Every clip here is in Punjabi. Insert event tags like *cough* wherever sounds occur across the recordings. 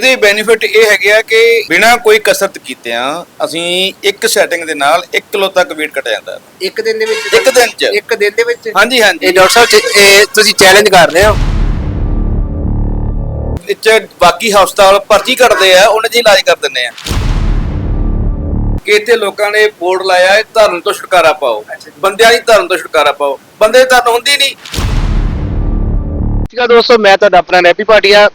ਇਹਦੇ ਬੈਨੀਫਿਟ ਇਹ ਹੈਗੇ ਆ ਕਿ ਬਿਨਾਂ ਕੋਈ ਕਸਰਤ ਕੀਤਿਆਂ ਅਸੀਂ ਇੱਕ ਸੈਟਿੰਗ ਦੇ ਨਾਲ 1 ਕਿਲੋ ਤੱਕ weight ਘਟ ਜਾਂਦਾ। ਹੈ। ਇੱਕ ਦਿਨ ਦੇ ਵਿੱਚ? ਇੱਕ ਦਿਨ 'ਚ। ਇੱਕ ਦਿਨ ਦੇ ਵਿੱਚ? ਹਾਂਜੀ ਹਾਂਜੀ। ਇਹ ਡਾਕਟਰ ਸਾਹਿਬ ਇਹ ਤੁਸੀਂ ਚੈਲੰਜ ਕਰ ਰਹੇ ਹੋ? ਵਿੱਚ ਬਾਕੀ ਹਸਪਤਾਲ ਪਰਚੀ ਕੱਟਦੇ ਆ ਉਹਨਾਂ ਦੀ ਇਲਾਜ ਕਰ ਦਿੰਦੇ ਆ। ਕਿ ਇੱਥੇ ਲੋਕਾਂ ਨੇ ਬੋਰਡ ਲਾਇਆ ਹੈ ਧਰਮ ਤੋਂ ਛੁਟਕਾਰਾ ਪਾਓ। ਬੰਦਿਆਂ ਦੀ ਧਰਮ ਤੋਂ ਛੁਟਕਾਰਾ ਪਾਓ। ਬੰਦੇ ਦੀ ਧਰਮ ਹੁੰਦੀ ਨਹੀਂ। ਠੀਕ ਆ ਦੋਸਤੋ ਮੈਂ ਤੁਹਾਡਾ ਆਪਣਾ ਰੈਪੀ ਭਾਟੀਆ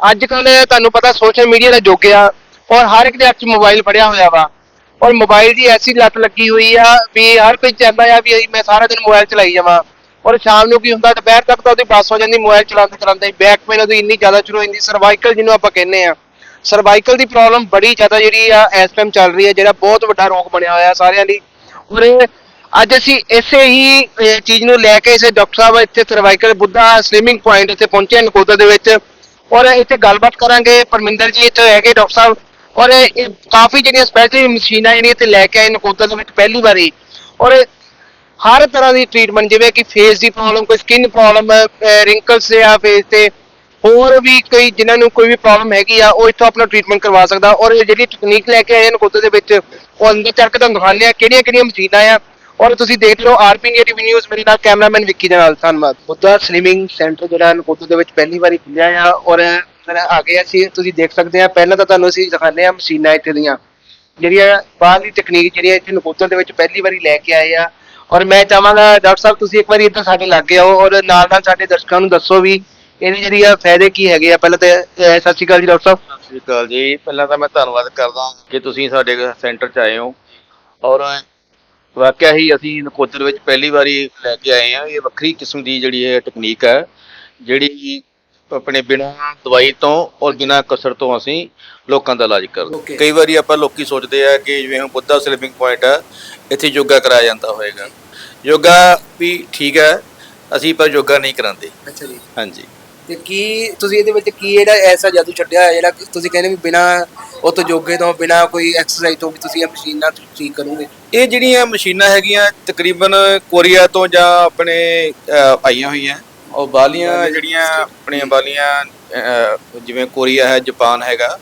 ਅੱਜ ਕੱਲ ਤੁਹਾਨੂੰ ਪਤਾ ਸੋਸ਼ਲ ਮੀਡੀਆ ਦਾ ਯੁੱਗ ਆ ਔਰ ਹਰ ਇੱਕ ਦੇ ਹੱਥ 'ਚ ਮੋਬਾਈਲ ਫੜਿਆ ਹੋਇਆ ਵਾ ਔਰ ਮੋਬਾਈਲ ਦੀ ਐਸੀ ਲੱਤ ਲੱਗੀ ਹੋਈ ਆ ਵੀ ਹਰ ਕੋਈ ਚਾਹੁੰਦਾ ਆ ਵੀ ਮੈਂ ਸਾਰਾ ਦਿਨ ਮੋਬਾਈਲ ਚਲਾਈ ਜਾਵਾਂ ਔਰ ਸ਼ਾਮ ਨੂੰ ਕੀ ਹੁੰਦਾ ਦੁਪਹਿਰ ਤੱਕ ਤਾਂ ਉਹਦੀ ਬੱਸ ਹੋ ਜਾਂਦੀ ਮੋਬਾਈਲ ਚਲਾਉਂਦੇ ਚਲਾਉਂਦੇ ਬੈਕ ਪੇਨ ਉਹਦੀ ਇੰਨੀ ਜ਼ਿਆਦਾ ਸ਼ੁਰੂ ਹੋ ਜਾਂਦੀ ਸਰਵਾਈਕਲ ਜਿਹਨੂੰ ਆਪਾਂ ਕਹਿੰਦੇ ਆ। ਸਰਵਾਈਕਲ ਦੀ ਪ੍ਰੋਬਲਮ ਬੜੀ ਜ਼ਿਆਦਾ ਜਿਹੜੀ ਆ ਇਸ ਟਾਈਮ ਚੱਲ ਰਹੀ ਹੈ ਜਿਹੜਾ ਬਹੁਤ ਵੱਡਾ ਰੋਗ ਬਣਿਆ ਹੋਇਆ ਸਾਰਿਆਂ ਲਈ। ਔਰ ਅੱਜ ਅਸੀਂ ਇਸੇ ਹੀ ਚੀਜ਼ ਨੂੰ ਲੈ ਕੇ ਇਸੇ ਡਾਕਟਰ ਸਾਹਿਬ ਇੱਥੇ ਸਰਵਾਈਕਲ ਬੁੱਧਾ ਸਲਿਮਿੰਗ ਪੁਆਇੰਟ ਇੱਥੇ ਪਹੁੰਚੇ ਨਕੋਦਰ ਦੇ ਵਿੱਚ। ਔਰ ਇੱਥੇ ਗੱਲਬਾਤ ਕਰਾਂਗੇ, ਪਰਮਿੰਦਰ ਜੀ ਇੱਥੇ ਹੈਗੇ ਡਾਕਟਰ ਸਾਹਿਬ। ਔਰ ਇਹ ਕਾਫੀ ਜਿਹੜੀਆਂ ਸਪੈਸ਼ਲ ਮਸ਼ੀਨਾਂ ਜਿਹੜੀਆਂ ਇੱਥੇ ਲੈ ਕੇ ਆਏ ਨਕੋਦਰ ਦੇ ਵਿੱਚ ਪਹਿਲੀ ਵਾਰੀ। ਔਰ ਹਰ ਤਰ੍ਹਾਂ ਦੀ ਟ੍ਰੀਟਮੈਂਟ ਜਿਵੇਂ ਕਿ ਫੇਸ ਦੀ ਪ੍ਰੋਬਲਮ ਕੋਈ ਸਕਿਨ ਪ੍ਰੋਬਲਮ ਰਿੰਕਲਸ ਆ ਫੇਸ ਤੇ, ਹੋਰ ਵੀ ਕੋਈ ਜਿਨ੍ਹਾਂ ਨੂੰ ਕੋਈ ਵੀ ਪ੍ਰੋਬਲਮ ਹੈਗੀ ਆ, ਉਹ ਇੱਥੋਂ ਆਪਣਾ ਟ੍ਰੀਟਮੈਂਟ ਕਰਵਾ ਸਕਦਾ। ਔਰ ਇਹ ਜਿਹੜੀ ਟੈਕਨੀਕ ਲੈ ਕੇ ਆਏ ਹਨ ਨਕੋਦਰ ਦੇ ਵਿੱਚ, ਉਹ ਅੰਦਰ ਚੱਕ ਕੇ ਤੁਹਾਨੂੰ ਦਿਖਾਉਂਦੇ ਆ ਕਿਹੜੀਆਂ ਕਿਹੜੀਆਂ ਮਸ਼ੀਨਾਂ ਆ। ਔਰ ਤੁਸੀਂ ਦੇਖ ਲਓ ਆਰਪੀ ਇੰਡੀਆ ਟੀਵੀ ਨਿਊਜ਼ ਮੇਰੇ ਨਾਲ ਕੈਮਰਾਮੈਨ ਵਿੱਕੀ ਦੇ ਨਾਲ ਧੰਨਵਾਦ। ਬੁੱਧਾ ਸਲਿਮਿੰਗ ਸੈਂਟਰ ਜਿਹੜਾ ਨਕੋਦਰ ਦੇ ਵਿੱਚ ਪਹਿਲੀ ਵਾਰੀ ਖੁੱਲਿਆ ਆ ਔਰ ਜਿਹੜਾ ਆ ਗਿਆ ਸੀ ਤੁਸੀਂ ਦੇਖ ਸਕਦੇ ਆ ਪਹਿਲਾਂ ਤਾਂ ਤੁਹਾਨੂੰ ਅਸੀਂ ਦਿਖਾਉਂਦੇ ਆ ਮਸ਼ੀਨਾਂ ਇੱਥੇ ਦੀਆਂ। ਜਿਹੜੀਆਂ ਬਾਹਰਲੀ ਤਕਨੀਕ ਜਿਹੜੀਆਂ ਇੱਥੇ ਨਕੋਦਰ ਦੇ ਵਿੱਚ ਪਹਿਲੀ ਵਾਰੀ ਲੈ ਕੇ ਆਏ ਆ। ਔਰ ਮੈਂ ਚਾਹਾਂਗਾ ਡਾਕਟਰ ਸਾਹਿਬ ਤੁਸੀਂ ਇੱਕ ਵਾਰੀ ਇੱਧਰ ਸਾਡੇ ਲਾਗੇ ਆਓ ਔਰ ਨਾਲ ਨਾਲ ਸਾਡੇ ਦਰਸ਼ਕਾਂ ਨੂੰ ਦੱਸੋ ਵੀ ਇਹਦੀ ਜਿਹੜੀ ਆ ਫਾਇਦੇ ਕੀ ਹੈਗੇ ਆ। ਪਹਿਲਾਂ ਤੇ ਅਹ, ਸਤਿ ਸ਼੍ਰੀ ਅਕਾਲ ਜੀ ਡਾਕਟਰ ਸਾਹਿਬ। ਸਤਿ ਸ਼੍ਰੀ ਅਕਾਲ ਜੀ। ਪਹਿਲਾਂ ਤਾਂ ਮੈਂ ਧੰਨਵਾਦ ਕਰਦਾ ਕਿ ਤੁਸੀਂ ਸਾਡੇ ਸੈਂਟਰ 'ਚ ਆਏ ਹੋ। ਔਰ ਵਾਕਿਆ ਹੀ ਅਸੀਂ ਨਕੋਦਰ ਵਿੱਚ ਪਹਿਲੀ ਵਾਰੀ ਲੈ ਕੇ ਆਏ ਹਾਂ। ਇਹ ਵੱਖਰੀ ਕਿਸਮ ਦੀ ਜਿਹੜੀ ਇਹ ਟੈਕਨੀਕ ਹੈ ਜਿਹੜੀ ਆਪਣੇ ਬਿਨਾਂ ਦਵਾਈ ਤੋਂ ਔਰ ਬਿਨਾਂ ਕਸਰ ਤੋਂ ਅਸੀਂ ਲੋਕਾਂ ਦਾ ਇਲਾਜ ਕਰਦੇ. ਕਈ ਵਾਰੀ ਆਪਾਂ ਲੋਕੀ ਸੋਚਦੇ ਆ ਕਿ ਜਿਵੇਂ ਹੁਣ ਬੁੱਧਾ ਸਲਿਪਿੰਗ ਪੁਆਇੰਟ ਹੈ ਇੱਥੇ ਯੋਗਾ ਕਰਾਇਆ ਜਾਂਦਾ ਹੋਵੇਗਾ ਯੋਗਾ ਵੀ ਠੀਕ ਹੈ ਅਸੀਂ ਪਰ ਯੋਗਾ ਨਹੀਂ ਕਰਾਉਂਦੇ। ਅੱਛਾ ਜੀ। ਹਾਂਜੀ। ਤੇ ਕੀ ਤੁਸੀਂ ਇਹਦੇ ਵਿੱਚ ਕੀ ਜਿਹੜਾ ਐਸਾ ਜਾਦੂ ਛੱਡਿਆ ਹੋਇਆ ਜਿਹੜਾ ਤੁਸੀਂ ਕਹਿੰਦੇ ਵੀ ਬਿਨਾ ਉਹ ਤੋਂ ਜੋਗੇ ਤੋਂ ਬਿਨਾ ਕੋਈ ਐਕਸਰਸਾਈਜ਼ ਤੋਂ ਵੀ ਤੁਸੀਂ ਇਹ ਮਸ਼ੀਨ ਨਾਲ ਠੀਕ ਕਰੋਗੇ? ਇਹ ਜਿਹੜੀਆਂ ਮਸ਼ੀਨਾਂ ਹੈਗੀਆਂ ਤਕਰੀਬਨ ਕੋਰੀਆ ਤੋਂ ਜਾਂ ਆਪਣੇ ਆਈਆਂ ਹੋਈਆਂ। ਉਹ ਬਾਲੀਆਂ ਜਿਹੜੀਆਂ ਆਪਣੀਆਂ ਬਾਲੀਆਂ ਜਿਵੇਂ ਕੋਰੀਆ ਹੈ ਜਾਪਾਨ ਹੈਗਾ।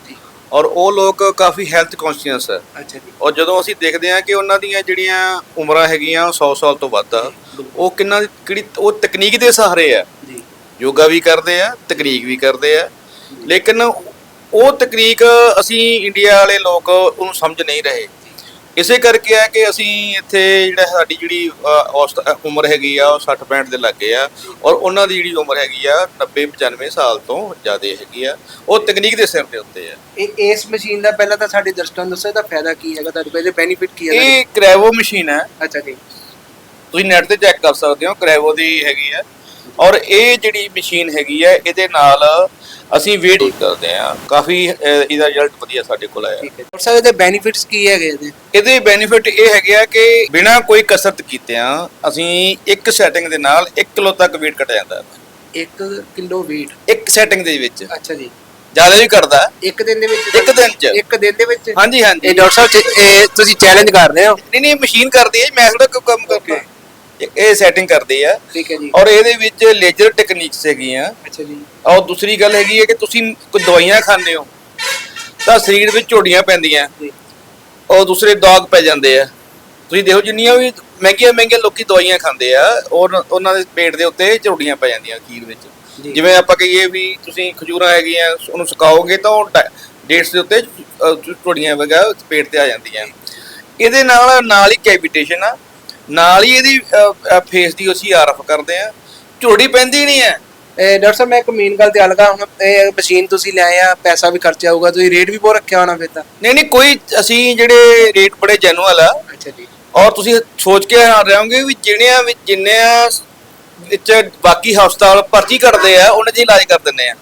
ਔਰ ਉਹ ਲੋਕ ਕਾਫੀ ਹੈਲਥ ਕੌਨਸ਼ੀਅਸ ਹੈ। ਅੱਛਾ ਜੀ। ਔਰ ਜਦੋਂ ਅਸੀਂ ਦੇਖਦੇ ਹਾਂ ਕਿ ਉਹਨਾਂ ਦੀਆਂ ਜਿਹੜੀਆਂ ਉਮਰਾਂ ਹੈਗੀਆਂ ਉਹ 100 ਸਾਲ ਤੋਂ ਵੱਧ ਉਹ ਕਿੰਨਾ ਕਿਹੜੀ ਉਹ ਤਕਨੀਕ ਦੇ ਸਹਾਰੇ ਆ ਯੋਗਾ ਵੀ ਕਰਦੇ ਆ ਤਕਨੀਕ ਵੀ ਕਰਦੇ ਆ। ਲੇਕਿਨ ਉਹ ਤਕਨੀਕ ਅਸੀਂ ਇੰਡੀਆ ਵਾਲੇ ਲੋਕ ਉਹਨੂੰ ਸਮਝ ਨਹੀਂ ਰਹੇ। ਇਸੇ ਕਰਕੇ ਆ ਕਿ ਅਸੀਂ ਇੱਥੇ ਜਿਹੜਾ ਸਾਡੀ ਜਿਹੜੀ ਔਸਤ ਉਮਰ ਹੈਗੀ ਆ ਉਹ 60 65 ਦੇ ਲੱਗੇ ਆ। ਔਰ ਉਹਨਾਂ ਦੀ ਜਿਹੜੀ ਉਮਰ ਹੈਗੀ ਆ 90 95 ਸਾਲ ਤੋਂ ਜ਼ਿਆਦਾ ਹੈਗੀ ਆ। ਉਹ ਤਕਨੀਕ ਦੇ ਸਿਰ ਦੇ ਉੱਤੇ ਆ। ਇਹ ਇਸ ਮਸ਼ੀਨ ਦਾ ਪਹਿਲਾਂ ਤਾਂ ਸਾਡੇ ਦਰਸ਼ਕਾਂ ਨੂੰ ਦੱਸੋ ਇਹਦਾ ਫਾਇਦਾ ਕੀ ਹੈਗਾ ਤੁਹਾਡੇ ਕੋਲ ਇਹਦੇ ਬੈਨੀਫਿਟ ਕੀ ਹੈਗਾ? ਇਹ ਕ੍ਰੈਵੋ ਮਸ਼ੀਨ ਹੈ। ਅੱਛਾ ਜੀ। ਤੁਸੀਂ ਨੈਟ ਤੇ ਚੈੱਕ ਕਰ ਸਕਦੇ ਹੋ ਕ੍ਰੈਵੋ ਦੀ ਹੈਗੀ ਆ। ਔਰ ਇਹ ਜਿਹੜੀ ਮਸ਼ੀਨ ਹੈਗੀ ਆ ਇਹਦੇ ਨਾਲ ਅਸੀਂ ਵੇਟ ਕਰਦੇ ਆ ਕਾਫੀ ਇਹਦਾ ਰਿਜ਼ਲਟ ਵਧੀਆ ਸਾਡੇ ਕੋਲ ਆਇਆ। ਠੀਕ ਹੈ। ਡਾਕਟਰ ਸਾਹਿਬ ਇਹਦੇ ਬੈਨੀਫਿਟਸ ਕੀ ਹੈਗੇ ਇਹਦੇ? ਇਹਦੇ ਬੈਨੀਫਿਟ ਇਹ ਹੈਗੇ ਆ ਕਿ ਬਿਨਾਂ ਕੋਈ ਕਸਰਤ ਕੀਤਿਆਂ ਅਸੀਂ ਇੱਕ ਸੈਟਿੰਗ ਦੇ ਨਾਲ 1 ਕਿਲੋ ਤੱਕ weight ਘਟ ਜਾਂਦਾ ਹੈ। 1 ਕਿਲੋ weight? ਇੱਕ ਸੈਟਿੰਗ ਦੇ ਵਿੱਚ। ਅੱਛਾ ਜੀ। ਜ਼ਿਆਦਾ ਵੀ ਕਰਦਾ ਹੈ। ਇੱਕ ਦਿਨ ਦੇ ਵਿੱਚ ਇੱਕ ਦਿਨ 'ਚ। ਇੱਕ ਦਿਨ ਦੇ ਵਿੱਚ? ਹਾਂਜੀ ਹਾਂਜੀ। ਇਹ ਡਾਕਟਰ ਸਾਹਿਬ ਇਹ ਤੁਸੀਂ ਚੈਲੰਜ ਕਰ ਰਹੇ ਹੋ? ਨਹੀਂ ਨਹੀਂ ਮਸ਼ੀਨ ਕਰਦੀ ਹੈ ਮੈਂ ਥੋੜਾ ਕੰਮ ਕਰਦਾ। ਇਹ- ਸੈਟਿੰਗ ਕਰਦੀ ਆ। ਠੀਕ ਹੈ ਜੀ। ਔਰ ਇਹਦੇ ਵਿੱਚ ਲੇਜ਼ਰ ਟੈਕਨੀਕਸ ਹੈਗੀਆਂ। ਅੱਛਾ ਜੀ। ਔਰ ਦੂਸਰੀ ਗੱਲ ਹੈਗੀ ਹੈ ਕਿ ਤੁਸੀਂ ਕੋਈ ਦਵਾਈਆਂ ਖਾਂਦੇ ਹੋ ਤਾਂ ਸਰੀਰ ਵਿੱਚ ਝੋੜੀਆਂ ਪੈਂਦੀਆਂ। ਔਰ ਦੂਸਰੇ ਦਾਗ ਪੈ ਜਾਂਦੇ ਆ। ਤੁਸੀਂ ਦੇਖੋ ਜਿੰਨੀਆਂ ਵੀ ਮਹਿੰਗੀਆਂ ਮਹਿੰਗੀਆਂ ਲੋਕੀ ਦਵਾਈਆਂ ਖਾਂਦੇ ਆ ਔਰ ਉਹਨਾਂ ਦੇ ਪੇਟ ਦੇ ਉੱਤੇ ਝੋੜੀਆਂ ਪੈ ਜਾਂਦੀਆਂ ਅਖੀਰ ਵਿੱਚ। ਜਿਵੇਂ ਆਪਾਂ ਕਹੀਏ ਵੀ ਤੁਸੀਂ ਖਜੂਰਾਂ ਹੈਗੀਆਂ ਉਹਨੂੰ ਸੁਕਾਓਗੇ ਤਾਂ ਉਹ ਡੇਟਸ ਦੇ ਉੱਤੇ ਝੋੜੀਆਂ ਵਗਾ ਪੇਟ ਤੇ ਆ ਜਾਂਦੀਆਂ। ਇਹਦੇ ਨਾਲ ਨਾਲ ਹੀ ਕੈਵਿਟੇਸ਼ਨ ਆ। ਨਾਲ ਹੀ ਇਹਦੀ ਫੇਸ ਦੀ ਅਸੀਂ ਆਰਫ ਕਰਦੇ ਆ ਝੋੜੀ ਪੈਂਦੀ ਨਹੀਂ ਹੈ। ਡਾਕਟਰ ਸਾਹਿਬ ਮੈਂ ਇੱਕ ਮੇਨ ਗੱਲ ਤੇ ਆ ਲਗਾ ਹੁਣ ਇਹ ਮਸ਼ੀਨ ਤੁਸੀਂ ਲਿਆਏ ਆ ਪੈਸਾ ਵੀ ਖਰਚਿਆ ਹੋਊਗਾ ਤੁਸੀਂ ਰੇਟ ਵੀ ਬਹੁਤ ਰੱਖਿਆ ਹੋਣਾ ਫਿਰ ਤਾਂ। ਨਹੀਂ ਨਹੀਂ ਕੋਈ ਅਸੀਂ ਜਿਹੜੇ ਰੇਟ ਬੜੇ ਜੈਨੂਅਲ ਆ ਅੱਛਾ ਜੀ। ਔਰ ਤੁਸੀਂ ਸੋਚ ਕੇ ਹੈਰਾਨ ਰਹੋਗੇ ਵੀ ਜਿਹੜਿਆਂ ਵਿੱਚ ਜਿੰਨਿਆਂ ਵਿੱਚ ਬਾਕੀ ਹਸਪਤਾਲ ਪਰਚੀ ਕੱਟਦੇ ਆ ਉਹਨਾਂ ਦੀ ਇਲਾਜ ਕਰ ਦਿੰਦੇ ਆ।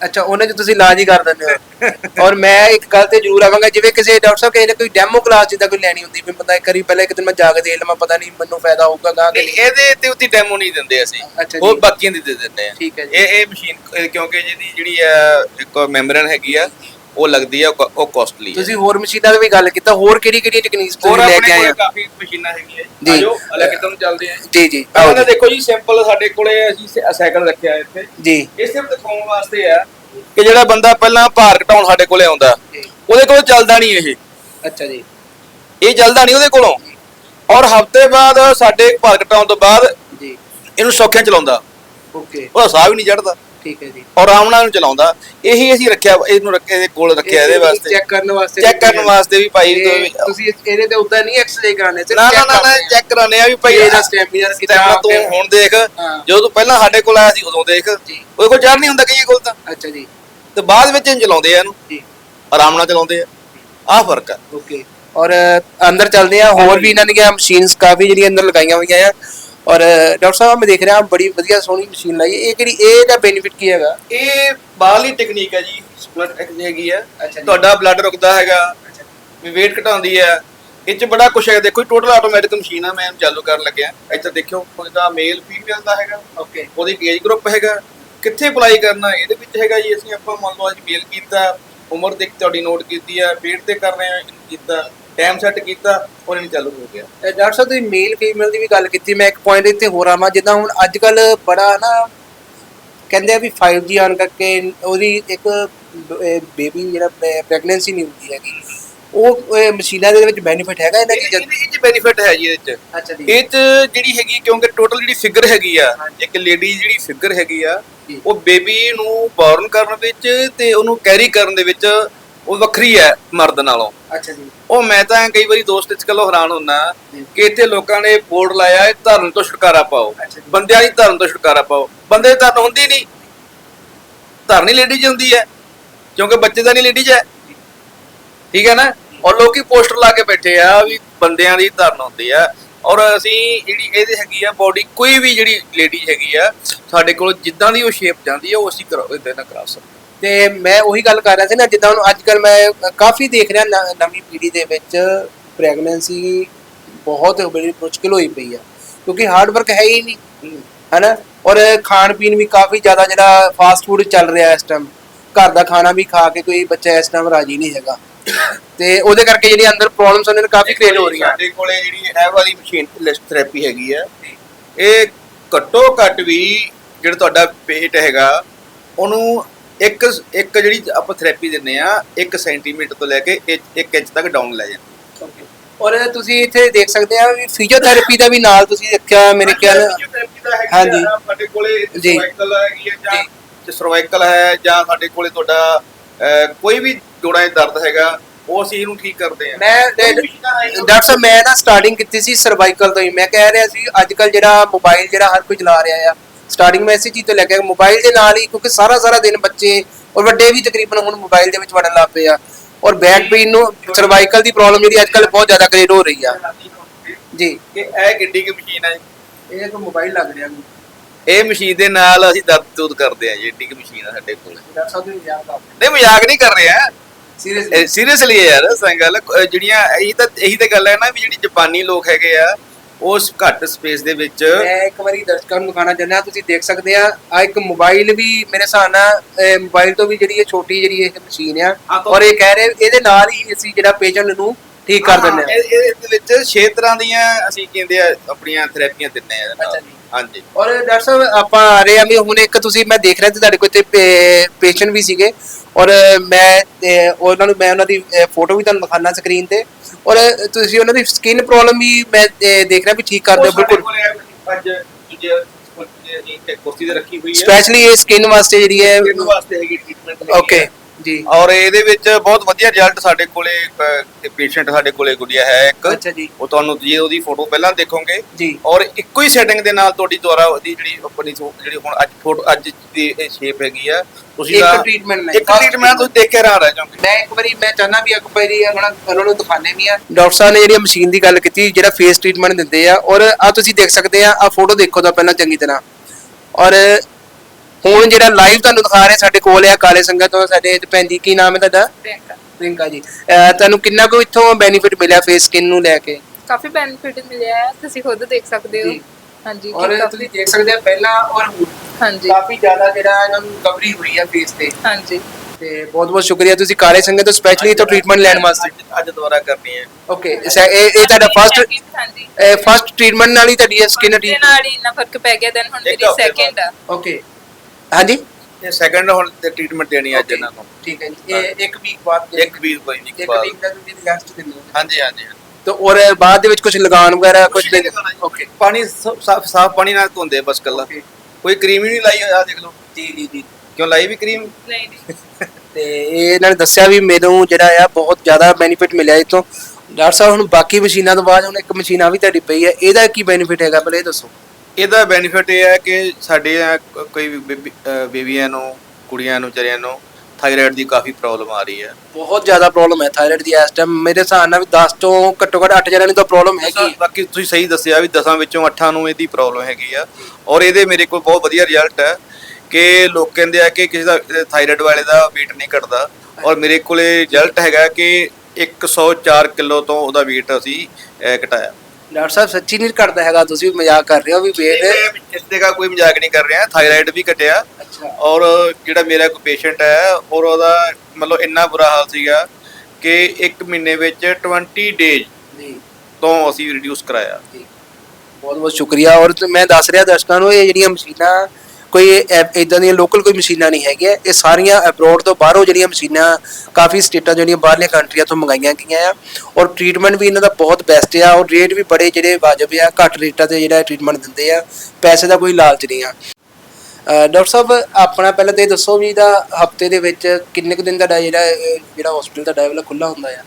ਅੱਛਾ ਉਹਨੇ ਚ ਤੁਸੀਂ ਇਲਾਜ ਹੀ ਕਰ ਦਿੰਦੇ ਹੋ ਔਰ ਮੈਂ ਇੱਕ ਗੱਲ ਤੇ ਜ਼ਰੂਰ ਆਵਾਂਗਾ ਜਿਵੇਂ ਕਿਸੇ ਡਾਕਟਰ ਸਾਹਿਬ ਨੇ ਕੋਈ ਡੈਮੋ ਕਲਾਸ ਜਿੱਦਾਂ ਕੋਈ ਲੈਣੀ ਹੁੰਦੀ ਵੀ ਬੰਦਾ ਇੱਕ ਵਾਰੀ ਪਹਿਲਾਂ ਇੱਕ ਦਿਨ ਮੈਂ ਜਾ ਕੇ ਦੇਖ ਲਵਾਂ ਪਤਾ ਨਹੀਂ ਮੈਨੂੰ ਫਾਇਦਾ ਹੋਊਗਾ ਗਾਂ ਨਹੀਂ, ਇਹਦੇ ਤੇ ਉਤੀ ਡੈਮੋ ਨਹੀਂ ਦਿੰਦੇ ਅਸੀਂ। ਉਹ ਬਾਕੀਆਂ ਦੀ ਦੇ ਦਿੰਦੇ ਆ ਠੀਕ ਹੈ ਜੀ। ਇਹ ਇਹ ਮਸ਼ੀਨ ਕਿਉਂਕਿ ਜਿਹਦੀ ਜਿਹੜੀ ਇੱਕ ਮੈਂਬਰਨ ਹੈਗੀ ਆ ਉਹ ਲੱਗਦੀ ਆ ਉਹ ਉਹ ਕਾਸਟਲੀ ਤੁਸੀਂ ਹੋਰ ਮਸ਼ੀਨਾਂ ਦੀ ਵੀ ਗੱਲ ਕੀਤਾ ਹੋਰ ਕਿਹੜੀ ਕਿਹੜੀ ਟੈਕਨੀਕਸ ਹੋਰ ਤੁਸੀਂ ਲੈ ਆਪਣੇ ਕੇ ਆਏ ਕੋਲ ਕਾਫੀ ਮਸ਼ੀਨਾਂ ਹੈਗੀਆਂ ਜੀ। ਆਜੋ ਅਲੱਗ ਕਿਤੇ ਚੱਲਦੇ ਆ ਜੀ। ਜੀ ਆਓ ਪਹਿਲਾਂ ਜੀ। ਦੇਖੋ ਜੀ ਸਿੰਪਲ ਸਾਡੇ ਕੋਲੇ ਅਸੀਂ ਸ- ਸਾਈਕਲ ਰੱਖਿਆ ਇੱਥੇ। ਜੀ। ਇਹ ਸਿਰਫ ਦਿਖਾਉਣ ਵਾਸਤੇ ਆ ਕਿ ਜਿਹੜਾ ਬੰਦਾ ਪਹਿਲਾਂ ਭਾਰ ਘਟਾਉਣ ਸਾਡੇ ਕੋਲੇ ਆਉਂਦਾ ਜੀ। ਉਹਦੇ ਕੋਲ ਚੱਲਦਾ ਨਹੀਂ ਇਹ। ਅੱਛਾ ਜੀ। ਇਹ ਚੱਲਦਾ ਨਹੀਂ ਉਹਦੇ ਕੋਲੋਂ। ਔਰ ਹਫ਼ਤੇ ਬਾਅਦ ਸਾਡੇ ਭਾਰ ਘਟਾਉਣ ਤੋਂ ਬਾਅਦ ਜੀ। ਇਹਨੂੰ ਸੌਖਿਆਂ ਚਲਾਉਂਦਾ ਓਕੇ। ਉਹਦਾ ਸਾਹ ਵੀ ਨਹੀਂ ਚੜਦਾ ਠੀਕ ਹੈ ਜੀ। ਔਰ ਆਰਾਮ ਨਾਲ ਇਹਨੂੰ ਚਲਾਉਂਦਾ। ਇਹੀ ਅਸੀਂ ਰੱਖਿਆ ਇਹਨੂੰ ਰੱਖੇ ਇਹਦੇ ਕੋਲ ਰੱਖਿਆ ਇਹਦੇ ਵਾਸਤੇ। ਚੈੱਕ ਕਰਨ ਵਾਸਤੇ ਚੈੱਕ ਕਰਨ ਵਾਸਤੇ ਵੀ ਭਾਈ ਤੇ ਤੁਸੀਂ ਇਹਦੇ ਤੇ ਉਦਾਂ ਨਹੀਂ ਐਕਸਰਸਾਈਜ਼ ਕਰਾਣੇ ਨਾ ਨਾ ਨਾ ਆ। ਚੈੱਕ ਕਰਾਣੇ ਆ ਵੀ ਭਾਈ ਇਹਦਾ stamina stamina ਤੂੰ ਪਿਆ। ਹੁਣ ਦੇਖ। ਹਾਂ। ਜਦੋਂ ਤੂੰ ਪਹਿਲਾਂ ਸਾਡੇ ਕੋਲ ਆਇਆ ਸੀ ਉਦੋਂ ਦੇਖ। ਜੀ। ਉਹਦੇ ਕੋਲ ਚੜ ਨਹੀਂ ਹੁੰਦਾ ਕਈਆਂ ਕੋਲ ਤਾਂ। ਅੱਛਾ ਜੀ। ਤੇ ਬਾਅਦ ਵਿੱਚ ਇਹਨੂੰ ਚਲਾਉਂਦੇ ਆ ਇਹਨੂੰ। ਜੀ। ਆਰਾਮ ਨਾਲ ਚਲਾਉਂਦੇ ਆ। ਆਹ ਫ਼ਰਕ ਆ। ਓਕੇ। ਔਰ ਅੰਦਰ ਚੱਲਦੇ ਆ ਹੋਰ ਵੀ ਇਹਨਾਂ ਨੇ ਮਸ਼ੀਨਸ ਕਾਫੀ ਜਿਹੜੀਆਂ ਅੰਦਰ ਲਗਾਈਆਂ ਹੋਈਆਂ ਆ। ਔਰ ਡਾਕਟਰ ਸਾਹਿਬ ਮੈਂ ਦੇਖ ਰਿਹਾ ਬੜੀ ਵਧੀਆ ਸੋਹਣੀ ਮਸ਼ੀਨ ਲਾਈ ਹੈ। ਇਹ ਕਿਹੜੀ ਇਹ ਦਾ ਬੈਨੀਫਿਟ ਕੀ ਹੈਗਾ? ਇਹ ਬਾਹਰਲੀ ਟੈਕਨੀਕ ਹੈ ਜੀ ਬਲੱਡ ਹੈਗੀ ਆ ਅੱਛਾ ਜੀ। ਤੁਹਾਡਾ ਬਲੱਡ ਰੁਕਦਾ ਹੈਗਾ ਵੀ weight ਘਟਾਉਂਦੀ ਆ ਇਹ ਚ ਬੜਾ ਕੁਛ ਹੈ ਦੇਖੋ ਟੋਟਲ ਆਟੋਮੈਟਿਕ ਮਸ਼ੀਨ ਆ ਮੈਂ ਚਾਲੂ ਕਰਨ ਲੱਗਿਆ। ਇੱਥੇ ਦੇਖਿਓ ਉਹਦਾ ਮੇਲ ਫੀਮੇਲ ਦਾ ਹੈਗਾ। ਓਕੇ ਉਹਦੀ ਏਜ ਗਰੁੱਪ ਹੈਗਾ। ਕਿੱਥੇ ਅਪਲਾਈ ਕਰਨਾ ਇਹਦੇ ਵਿੱਚ ਹੈਗਾ ਜੀ ਅਸੀਂ ਆਪਾਂ ਮੰਨ ਲਓ ਅੱਜ ਮੇਲ ਕੀਤਾ ਉਮਰ ਦੇਖ ਤੁਹਾਡੀ ਨੋਟ ਕੀਤੀ ਆ weight ਤੇ ਕਰ ਰਹੇ ਆ ਕੀਤਾ। ਟਾਈਮ ਸੈੱਟ ਕੀਤਾ ਔਰ ਇਹਨੂੰ ਚਾਲੂ ਹੋ ਗਿਆ ਡਾਕਟਰ ਸਾਹਿਬ ਤੁਸੀਂ ਮੇਲ ਫੀਮੇਲ ਦੀ ਵੀ ਗੱਲ ਕੀਤੀ ਮੈਂ ਇੱਕ ਪੁਆਇੰਟ ਇੱਥੇ ਹੋਰ ਆਵਾਂ ਜਿੱਦਾਂ ਹੁਣ ਅੱਜ ਕੱਲ ਬੜਾ ਨਾ ਕਹਿੰਦੇ ਆ ਵੀ 5G ਆਉਣ ਕਰਕੇ ਉਹਦੀ ਇੱਕ ਬੇਬੀ ਜਿਹੜਾ ਪ੍ਰੈਗਨੈਂਸੀ ਨਹੀਂ ਹੁੰਦੀ ਹੈਗੀ ਉਹ ਇਹ ਮਸ਼ੀਨਾਂ ਦੇ ਵਿੱਚ ਬੈਨੀਫਿਟ ਹੈਗਾ ਇਹਨਾਂ ਚੀਜ਼ਾਂ ਦਾ? ਇਹ ਚ ਬੈਨੀਫਿਟ ਹੈ ਜੀ ਇਹਦੇ ਚ ਅੱਛਾ ਜੀ ਇਹ ਚ ਜਿਹੜੀ ਹੈਗੀ ਕਿਉਂਕਿ ਟੋਟਲ ਜਿਹੜੀ ਫਿਗਰ ਹੈਗੀ ਆ ਇੱਕ ਲੇਡੀ ਜਿਹੜੀ ਫਿਗਰ ਹੈਗੀ ਆ। ਉਹ ਬੇਬੀ ਨੂੰ ਬੌਰਨ ਕਰਨ ਵਿੱਚ ਤੇ ਉਹਨੂੰ ਕੈਰੀ ਕਰਨ ਦੇ ਵਿੱਚ ਉਹ ਵੱਖਰੀ ਹੈ ਮਰਦ ਨਾਲੋਂ। ਅੱਛਾ ਜੀ। ਉਹ ਮੈਂ ਤਾਂ ਕਈ ਵਾਰੀ ਦੋਸਤ ਇਸ ਗੱਲੋਂ ਹੈਰਾਨ ਹੁੰਦਾ। ਕਿ ਇੱਥੇ ਲੋਕਾਂ ਨੇ ਬੋਰਡ ਲਾਇਆ ਹੈ ਧਰਮ ਤੋਂ ਛੁਟਕਾਰਾ ਪਾਓ। ਬੰਦਿਆਂ ਦੀ ਧਰਮ ਤੋਂ ਛੁਟਕਾਰਾ ਪਾਓ। ਬੰਦੇ ਧਰਮ ਹੁੰਦੀ ਨਹੀਂ। ਧਰਮ ਹੀ ਲੇਡੀ 'ਚ ਹੁੰਦੀ ਹੈ। ਕਿਉਂਕਿ ਬੱਚੇ ਦਾ ਨਹੀਂ ਲੇਡੀ 'ਚ ਹੈ। ਠੀਕ ਹੈ ਨਾ? ਔਰ ਲੋਕੀ ਪੋਸਟਰ ਲਾ ਕੇ ਬੈਠੇ ਆ ਵੀ ਬੰਦਿਆਂ ਦੀ ਧਰਨ ਹੁੰਦੀ ਆ ਔਰ ਅਸੀਂ ਜਿਹੜੀ ਇਹਦੇ ਹੈਗੀ ਆ ਬੋਡੀ ਕੋਈ ਵੀ ਜਿਹੜੀ ਲੇਡੀ ਹੈਗੀ ਆ ਸਾਡੇ ਕੋਲ ਜਿੱਦਾਂ ਦੀ ਉਹ ਸ਼ੇਪ ਜਾਂਦੀ ਆ ਉਹ ਅਸੀਂ ਕਰੋ ਇਦਾਂ ਨਾ ਕਰਾ ਸਕਦੇ ਤੇ ਮੈਂ ਉਹੀ ਗੱਲ ਕਰ ਰਿਹਾ ਸੀ ਨਾ, ਜਿੱਦਾਂ ਹੁਣ ਅੱਜ ਕੱਲ ਮੈਂ ਕਾਫੀ ਦੇਖ ਰਿਹਾ ਨਵੀਂ ਪੀੜ੍ਹੀ ਦੇ ਵਿੱਚ ਪ੍ਰੈਗਨੈਂਸੀ ਬਹੁਤ ਬੜੀ ਮੁਸ਼ਕਿਲ ਹੋਈ ਪਈ ਆ, ਕਿਉਂਕਿ ਹਾਰਡ ਵਰਕ ਹੈ ਹੀ ਨਹੀਂ, ਹੈਨਾ? ਔਰ ਖਾਣ ਪੀਣ ਵੀ ਕਾਫੀ ਜ਼ਿਆਦਾ ਜਿਹੜਾ ਫਾਸਟ ਫੂਡ ਚੱਲ ਰਿਹਾ ਇਸ ਟਾਈਮ ਘਰ ਦਾ ਖਾਣਾ ਵੀ ਖਾ ਕੇ ਕੋਈ ਬੱਚਾ ਇਸ ਟਾਈਮ ਰਾਜੀ ਨਹੀਂ ਹੈਗਾ। ਤੇ ਉਹਦੇ ਕਰਕੇ ਜਿਹੜੀ ਅੰਦਰ ਪ੍ਰੋਬਲਮਸ ਉਹਨਾਂ ਨੂੰ ਕਾਫੀ ਕ੍ਰੀਏਟ ਹੋ ਰਹੀਆਂ। ਸਾਡੇ ਕੋਲੇ ਜਿਹੜੀ ਇਹ ਵਾਲੀ ਮਸ਼ੀਨ ਲਿਸਟ ਥੈਰੇਪੀ ਹੈਗੀ ਆ, ਇਹ ਘੱਟੋ ਘੱਟ ਵੀ ਜਿਹੜਾ ਤੁਹਾਡਾ ਪੇਟ ਹੈਗਾ, ਉਹਨੂੰ ਇੱਕ ਇੱਕ ਜਿਹੜੀ ਆਪਾਂ ਥੈਰੇਪੀ ਦਿੰਨੇ ਆ 1 ਸੈਂਟੀਮੀਟਰ ਤੋਂ ਲੈ ਕੇ 1 ਇੰਚ ਤੱਕ ਡਾਊਨ ਲੈ ਜਾਂਦੇ। ਔਰ ਤੁਸੀਂ ਇੱਥੇ ਦੇਖ ਸਕਦੇ ਆ ਵੀ ਫਿਜ਼ੀਓਥੈਰੇਪੀ ਦਾ ਵੀ ਨਾਲ ਤੁਸੀਂ ਰੱਖਿਆ ਮੇਰੇ ਖਿਆਲ ਹਾਂਜੀ। ਸਾਡੇ ਕੋਲੇ। ਸਰਵਾਈਕਲ ਹੈਗੀ ਹੈ ਜਾਂ ਸਰਵਾਈਕਲ ਹੈ ਜਾਂ ਸਾਡੇ ਕੋਲੇ ਤੁਹਾਡਾ ਕੋਈ ਵੀ ਜੋੜਾਂ 'ਚ ਦਰਦ ਹੈਗਾ ਉਹ ਅਸੀਂ ਇਹਨੂੰ ਠੀਕ ਕਰਦੇ ਆ। ਮੈਂ ਡਾਕਟਰ ਸਾਹਿਬ ਮੈਂ ਨਾ ਸਟਾਰਟਿੰਗ ਕੀਤੀ ਸੀ ਸਰਵਾਈਕਲ ਤੋਂ ਹੀ। ਮੈਂ ਕਹਿ ਰਿਹਾ ਸੀ ਅੱਜ ਕੱਲ ਜਿਹੜਾ ਮੋਬਾਈਲ ਜਿਹੜਾ ਹਰ ਕੋਈ ਚਲਾ ਰਿਹਾ ਆ ਸਟਾਰਟਿੰਗ ਮੈਂ ਇਸੇ ਚੀਜ਼ ਤੋਂ ਲੈ ਕੇ ਮੋਬਾਈਲ ਦੇ ਨਾਲ ਹੀ ਕਿਉਂਕਿ ਸਾਰਾ ਸਾਰਾ ਦਿਨ ਬੱਚੇ ਔਰ ਵੱਡੇ ਵੀ ਤਕਰੀਬਨ ਹੁਣ ਮੋਬਾਈਲ ਦੇ ਵਿੱਚ ਵੜਨ ਲੱਗ ਪਏ ਆ। ਔਰ ਬੈਕ ਪੇਨ ਨੂੰ ਸਰਵਾਈਕਲ ਦੀ ਪ੍ਰੋਬਲਮ ਜਿਹੜੀ ਅੱਜ ਕੱਲ ਬਹੁਤ ਜ਼ਿਆਦਾ ਕ੍ਰੀਏਟ ਹੋ ਰਹੀ ਆ। ਜੀ। ਕਿ ਇਹ ਕਿੱਡੀ ਕੀ ਮਸ਼ੀਨ ਹੈ ਇਹ ਤਾਂ ਮੋਬਾਈਲ ਲੱਗ ਰਿਹਾ ਜੀ। ਇਹ ਮਸ਼ੀਨ ਦੇ ਨਾਲ ਅਸੀਂ ਦਰਦ ਦੂਦ ਕਰਦੇ ਆ ਜੀ ਏਡੀ ਕੀ ਮਸ਼ੀਨ ਆ ਸਾਡੇ ਕੋਲ। ਆ ਨਹੀਂ ਮਜ਼ਾਕ ਨਹੀਂ ਕਰ ਰਿਹਾ ਸੀਰੀਅਸਲੀ ਸੀਰੀਅਸਲੀ ਯਾਰ ਸੰਗ ਗੱਲ ਅਹ ਜਿਹੜੀਆਂ ਇਹੀ ਤਾਂ ਇਹੀ ਤਾਂ ਗੱਲ ਹੈ ਨਾ ਵੀ ਜਿਹੜੀ ਜਾਪਾਨੀ ਲੋਕ ਹੈਗੇ ਆ ਉਸ ਘੱਟ ਸਪੇਸ ਦੇ ਵਿੱਚ ਮੈਂ ਇੱਕ ਵਾਰੀ ਦਰਸ਼ਕਾਂ ਨੂੰ ਦਿਖਾਣਾ ਚਾਹੁੰਦਾ ਹਾਂ ਤੁਸੀਂ ਦੇਖ ਸਕਦੇ ਆ ਆ ਇੱਕ ਮੋਬਾਈਲ ਵੀ ਮੇਰੇ ਹਿਸਾਬ ਨਾਲ ਮੋਬਾਈਲ ਤੋਂ ਵੀ ਜਿਹੜੀ ਇਹ ਛੋਟੀ ਜਿਹੜੀ ਇਹ ਮਸ਼ੀਨ ਆ ਹਾਂ, ਤਾਂ- ਔਰ ਇਹ ਕਹਿ ਰਹੇ ਇਹਦੇ ਨਾਲ ਹੀ ਅਸੀਂ ਜਿਹੜਾ ਪੇਸ਼ੈਂਟ ਨੂੰ ਠੀਕ ਕਰ ਦਿੰਦੇ ਆ ਇਹ- ਇਹ- ਇਹਦੇ ਵਿੱਚ 6 ਤਰ੍ਹਾਂ ਦੀਆਂ ਅਸੀਂ ਕਹਿੰਦੇ ਆ ਆਪਣੀਆਂ ਥੈਰੇਪੀਆਂ ਦਿੰਨੇ ਆ ਇਹਦੇ ਨਾਲ। ਅੱਛਾ ਜੀ। ਹਾਂਜੀ ਔਰ ਡਾਕਟਰ ਸਾਹਿਬ ਆਪਾਂ ਆ ਰਹੇ ਆ ਵੀ ਹੁਣ ਇੱਕ ਤੁਸੀਂ ਮੈਂ ਦੇਖ ਰਿਹਾ ਸੀ ਤੁਹਾਡੇ ਕੋਲ ਤੇ ਪੇਸ਼ੈਂਟ ਵੀ ਸੀਗੇ ਔਰ ਮੈਂ ਉਹਨਾਂ ਨੂੰ ਮੈਂ ਉਹਨਾਂ ਦੀ ਫੋਟੋ ਵੀ ਤੁਹਾਨੂੰ ਦਿਖਾਣਾ ਸਕਰੀਨ ਤੇ ਔਰ ਤੁਸੀਂ ਉਹਨਾਂ ਦੀ ਸਕਿਨ ਪ੍ਰੋਬਲਮ ਵੀ ਮੈਂ ਦੇਖ ਰਿਹਾ ਵੀ ਠੀਕ ਉਹ ਸਾਡੇ ਬਿਲਕੁਲ। ਕੋਲੇ ਅੱਜ ਦੂਜੇ ਅਸੀਂ ਇੱਕ ਕੁਰਸੀ ਤੇ ਰੱਖੀ ਹੋਈ ਹੈ। ਸਪੈਸ਼ਲੀ ਇਹ ਸਕਿਨ ਵਾਸਤੇ ਜਿਹੜੀ ਹੈ ਵਾਸਤੇ ਹੈਗੀ ਟ੍ਰੀਟਮੈਂਟ ਓਕੇ ਜੀ। ਔਰ ਇਹਦੇ ਵਿੱਚ ਬਹੁਤ ਵਧੀਆ ਰਿਜ਼ਲਟ ਸਾਡੇ ਕੋਲੇ ਪੇਸ਼ੈਂਟ ਸਾਡੇ ਕੋਲੇ ਗੁੜੀਆ ਹੈ ਇੱਕ। ਅੱਛਾ ਜੀ। ਉਹ ਤੁਹਾਨੂੰ ਜੇ ਉਹਦੀ ਫੋਟੋ ਪਹਿਲਾਂ ਦੇਖੋਗੇ। ਜੀ। ਔਰ ਇੱਕੋ ਹੀ ਸੈਟਿੰਗ ਦੇ ਨਾਲ ਤੁਹਾਡੀ ਦੁਆਰਾ ਉਹਦੀ ਜਿਹੜੀ ਆਪਣੀ ਜਿਹੜੀ ਹੁਣ ਅੱਜ ਫੋਟੋ ਅੱਜ ਦੀ ਇਹ ਸ਼ੇਪ ਹੈਗੀ ਆ ਤੁਸੀਂ ਇੱਕ treatment ਨਹੀਂ, ਇੱਕ ਟ੍ਰੀਟਮੈਂਟ ਤੁਸੀਂ ਦੇਖ ਕੇ ਰਹਿ ਜਾਓਗੇ। ਮੈਂ ਇੱਕ ਵਾਰੀ ਮੈਂ ਚਾਹਨਾ ਵੀ ਇੱਕ ਵਾਰੀ ਉਹਨਾਂ ਨੂੰ ਦਿਖਾਣੇ ਵੀ ਆ ਡਾਕਟਰ ਸਾਹਿਬ ਨੇ ਜਿਹੜੀ ਮਸ਼ੀਨ ਦੀ ਗੱਲ ਕੀਤੀ ਜਿਹੜਾ ਫੇਸ ਟ੍ਰੀਟਮੈਂਟ ਦਿੰਦੇ ਆ ਔਰ ਆ ਤੁਸੀਂ ਦੇਖ ਸਕਦੇ ਆ ਆ ਫੋਟੋ ਦੇਖੋ ਤਾਂ ਪਹਿਲਾਂ ਚੰਗੀ ਤਰ੍ਹਾਂ। ਔਰ ਹੁਣ ਜਿਹੜਾ ਲਾਈਵ ਤੁਹਾਨੂੰ ਦਿਖਾ ਰਹੇ ਸਾਡੇ ਕੋਲ ਆ ਕਾਲੇ ਸੰਗਤ ਤੋਂ ਸਾਡੇ ਜੀ ਕੀ ਨਾਮ ਹੈ ਤੁਹਾਡਾ? ਪ੍ਰਿਯੰਕਾ ਪ੍ਰਿੰਕਾ ਜੀ। ਅਹ ਤੁਹਾਨੂੰ ਕਿੰਨਾ ਕੁ ਇੱਥੋਂ ਬੈਨੀਫਿਟ ਮਿਲਿਆ ਫੇਸ ਸਕਿਨ ਨੂੰ ਲੈ ਕੇ? ਕਾਫੀ ਬੈਨੀਫਿਟ ਮਿਲਿਆ ਹੈ ਤੁਸੀਂ ਖੁਦ ਦੇਖ ਸਕਦੇ ਹੋ। ਜੀ। ਹਾਂਜੀ ਔਰ ਕਿ ਕਾਫੀ- ਤੁਸੀਂ ਦੇਖ ਸਕਦੇ ਆ ਪਹਿਲਾਂ ਔਰ ਹੁਣ। ਹਾਂਜੀ। ਕਾਫੀ ਜ਼ਿਆਦਾ ਜਿਹੜਾ ਇਹਨਾਂ ਨੂੰ ਕਵਰੀ ਹੋਈ ਆ ਫੇਸ ਤੇ। ਹਾਂਜੀ। ਤੇ ਬਹੁਤ ਬਹੁਤ ਸ਼ੁਕਰੀਆ। ਤੁਸੀਂ ਕਾਲੇ ਸੰਗਤ ਤੋਂ ਸਪੈਸ਼ਲੀ ਇੱਥੋਂ ਟ੍ਰੀਟਮੈਂਟ ਲੈਣ ਵਾਸਤੇ। ਅੱਜ- ਅੱਜ ਦੁਬਾਰਾ ਕਰਨੀ ਹੈ। ਓਕੇ ਇਹ ਇਹ ਤੁਹਾਡਾ ਫਸਟ ਹਾਂਜੀ ਫਸਟ ਟ੍ਰੀਟਮੈਂਟ ਨਾਲ ਹੀ ਤੁਹਾਡੀ ਸਕਿਨ ਠੀਕ ਨਾਲ ਹੀ ਇੰਨਾ ਫ਼ਰਕ ਪੈ ਗਿਆ ਦੈਨ ਹੁਣ ਇੱਕ ਮੇਰੀ ਸੈਕਿੰਡ ਆ। ਓਕੇ ਹਾਂਜੀ? ਇਹ ਸੈਕੰਡ ਹੁਣ ਤੇ ਟ੍ਰੀਟਮੈਂਟ ਦੇਣੀ ਅੱਜ ਇਹਨਾਂ ਨੂੰ। ਠੀਕ ਹੈ ਜੀ। ਇਹ ਇੱਕ ਵੀਕ ਬਾਅਦ ਇੱਕ ਵੀਕ ਕੋਈ ਨਹੀਂ ਇੱਕ ਬਾਅਦ। ਵੀਕ ਦਾ ਤੁਸੀਂ ਰੈਸਟ ਦਿੰਦੇ ਹੋ ਹਾਂਜੀ ਹਾਂਜੀ ਤੇ ਔਰ ਬਾਅਦ ਦੇ ਵਿੱਚ ਕੁਝ ਲਗਾਉਣ ਵਗੈਰਾ ਕੁਝ ਨਹੀਂ। ਓਕੇ ਪਾਣੀ ਸਾਫ਼ ਸਾਫ਼ ਪਾਣੀ ਨਾਲ ਧੋਂਦੇ ਬਸ ਕੱਲਾ. ਕੋਈ ਕਰੀਮ ਹੀ ਨਹੀਂ ਲਾਈ ਆ ਦੇਖ ਲਓ। ਜੀ ਜੀ ਜੀ। ਕਿਉਂ ਲਾਈ ਵੀ ਕਰੀਮ? ਨਹੀਂ ਨਹੀਂ। *laughs* ਤੇ ਇਹ ਇਹਨਾਂ ਨੇ ਦੱਸਿਆ ਵੀ ਮੈਨੂੰ ਜਿਹੜਾ ਆ ਬਹੁਤ ਜ਼ਿਆਦਾ ਬੈਨੀਫਿਟ ਮਿਲਿਆ ਤੋਂ ਡਾਕਟਰ ਸਾਹਿਬ ਹੁਣ ਬਾਕੀ ਮਸ਼ੀਨਾਂ ਤੋਂ ਬਾਅਦ ਹੁਣ ਇੱਕ ਮਸ਼ੀਨ ਆ ਵੀ ਤੁਹਾਡੀ ਪਈ ਹੈ ਇਹਦਾ ਕੀ ਬੈਨੀਫਿਟ ਹੈਗਾ ਪਹਿਲੇ ਇਹ ਦੱਸੋ। ਇਹਦਾ ਬੈਨੀਫਿਟ ਇਹ ਹੈ ਕਿ ਸਾਡੇ ਕੋਈ ਬੇਬੀਆਂ ਨੂੰ ਕੁੜੀਆਂ ਨੂੰ ਚਰਿਆਂ ਨੂੰ ਥਾਇਰਾਇਡ ਦੀ ਕਾਫੀ ਪ੍ਰੋਬਲਮ ਆ ਰਹੀ ਹੈ। ਬਹੁਤ ਜ਼ਿਆਦਾ ਪ੍ਰੋਬਲਮ ਹੈ ਥਾਇਰਾਇਡ ਦੀ ਇਸ ਟਾਈਮ ਮੇਰੇ ਹਿਸਾਬ ਨਾਲ ਵੀ 10 ਤੋਂ ਘੱਟੋ ਘੱਟ 8 ਜਣਾਂ ਨੂੰ ਤਾਂ ਪ੍ਰੋਬਲਮ ਹੈਗੀ। ਬਾਕੀ ਤੁਸੀਂ ਸਹੀ ਦੱਸਿਆ ਵੀ 10 ਵਿੱਚੋਂ 8 ਨੂੰ ਇਹਦੀ ਪ੍ਰੋਬਲਮ ਹੈਗੀ ਆ। ਔਰ ਇਹਦੇ ਮੇਰੇ ਕੋਲ ਬਹੁਤ ਵਧੀਆ ਰਿਜ਼ਲਟ ਹੈ ਕਿ ਲੋਕ ਕਹਿੰਦੇ ਆ ਕਿ ਕਿਸੇ ਦਾ ਥਾਇਰਾਇਡ ਵਾਲੇ ਦਾ weight ਨਹੀਂ ਘਟਦਾ। ਔਰ ਮੇਰੇ ਕੋਲੇ ਰਿਜ਼ਲਟ ਹੈਗਾ ਕਿ 104 ਕਿਲੋ ਤੋਂ ਉਹਦਾ weight ਅਸੀਂ ਘਟਾਇਆ। ਡਾਕਟਰ ਸਾਹਿਬ ਸੱਚੀ ਨਹੀਂ ਕਰਦਾ ਹੈਗਾ ਤੁਸੀਂ ਮਜ਼ਾਕ ਕਰ ਰਹੇ ਹੋ ਵੀ ਵੇਟ ਇਸ ਦੇ ਕੋਈ ਮਜ਼ਾਕ ਨਹੀਂ ਕਰ ਰਿਹਾ ਥਾਇਰਾਇਡ ਵੀ ਘਟਿਆ। ਅੱਛਾ। ਔਰ ਜਿਹੜਾ ਮੇਰਾ ਕੋਈ ਪੇਸ਼ੈਂਟ ਹੈ ਔਰ ਉਹਦਾ ਮਤਲਬ ਇੰਨਾ ਬੁਰਾ ਹਾਲ ਸੀਗਾ ਕਿ 1 ਮਹੀਨੇ ਵਿੱਚ 20 ਡੇਜ਼ ਜੀ। ਤੋਂ ਅਸੀਂ ਰਿਡਿਊਸ ਕਰਾਇਆ। ਬਹੁਤ ਬਹੁਤ ਸ਼ੁਕਰੀਆ। ਔਰ ਮੈਂ ਦੱਸ ਰਿਹਾ ਦਰਸ਼ਕਾਂ ਨੂੰ ਇਹ ਜਿਹੜੀਆਂ ਮਸ਼ੀਨਾਂ ਕੋਈ ਇਦਾਂ ਦੀਆਂ ਲੋਕਲ ਕੋਈ ਮਸ਼ੀਨਾਂ ਨਹੀਂ ਹੈਗੀਆਂ। ਇਹ ਸਾਰੀਆਂ ਅਬਰੋਡ ਤੋਂ ਬਾਹਰੋਂ ਜਿਹੜੀਆਂ ਮਸ਼ੀਨਾਂ ਕਾਫੀ ਸਟੇਟਾਂ ਜਿਹੜੀਆਂ ਬਾਹਰਲੀਆਂ ਕੰਟਰੀਆਂ ਤੋਂ ਮੰਗਾਈਆਂ ਗਈਆਂ ਆ। ਔਰ ਟ੍ਰੀਟਮੈਂਟ ਵੀ ਇਹਨਾਂ ਦਾ ਬਹੁਤ ਬੈਸਟ ਆ। ਔਰ ਰੇਟ ਵੀ ਬੜੇ ਜਿਹੜੇ ਵਾਜਬ ਆ। ਘੱਟ ਰੇਟਾਂ ਤੇ ਜਿਹੜਾ ਟ੍ਰੀਟਮੈਂਟ ਦਿੰਦੇ ਆ। ਪੈਸੇ ਦਾ ਕੋਈ ਲਾਲਚ ਨਹੀਂ ਆ। ਡਾਕਟਰ ਸਾਹਿਬ, ਆਪਣਾ ਪਹਿਲਾਂ ਤੇ ਇਹ ਦੱਸੋ ਵੀ ਇਹਦਾ ਹਫ਼ਤੇ ਦੇ ਵਿੱਚ ਕਿੰਨੇ ਕੁ ਦਿਨ ਦਾ ਜਿਹੜਾ ਜਿਹੜਾ ਹਸਪੀਟਲ ਦਾ ਡਾਇਵਲ ਖੁੱਲਾ ਹੁੰਦਾ ਆ?